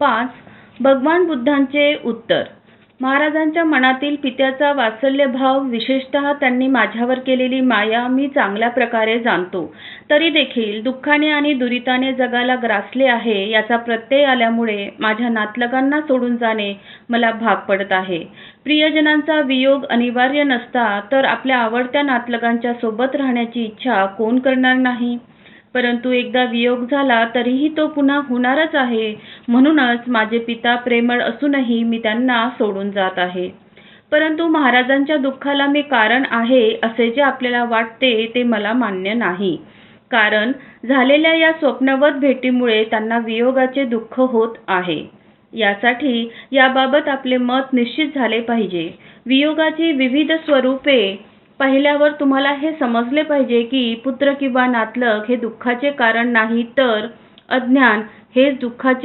पाच भगवान बुद्धांचे उत्तर. महाराजांच्या मनातील पित्याचा वात्सल्यभाव विशेषतः त्यांनी माझ्यावर केलेली माया मी चांगल्या प्रकारे जाणतो. तरी देखील दुःखाने आणि दुरिताने जगाला ग्रासले आहे याचा प्रत्यय आल्यामुळे माझ्या नातलगांना सोडून जाणे मला भाग पडत आहे. प्रियजनांचा वियोग अनिवार्य नसता तर आपल्या आवडत्या नातलगांच्या सोबत राहण्याची इच्छा कोण करणार नाही? परंतु एकदा वियोग झाला तरीही तो पुन्हा होणारच आहे म्हणूनच माझे पिता प्रेमळ असूनही मी त्यांना सोडून जात आहे. परंतु महाराजांच्या दुःखाला मी कारण आहे असे जे आपल्याला वाटते ते मला मान्य नाही. कारण झालेल्या या स्वप्नवत भेटीमुळे त्यांना वियोगाचे दुःख होत आहे. यासाठी याबाबत आपले मत निश्चित झाले पाहिजे. वियोगाची विविध स्वरूपे पाहिल्यावर तुम्हाला हे समजले पाहिजे की पुत्र किंवा नातलग हे दुःखाचे कारण नाही तर अज्ञान हेच दुःखाचे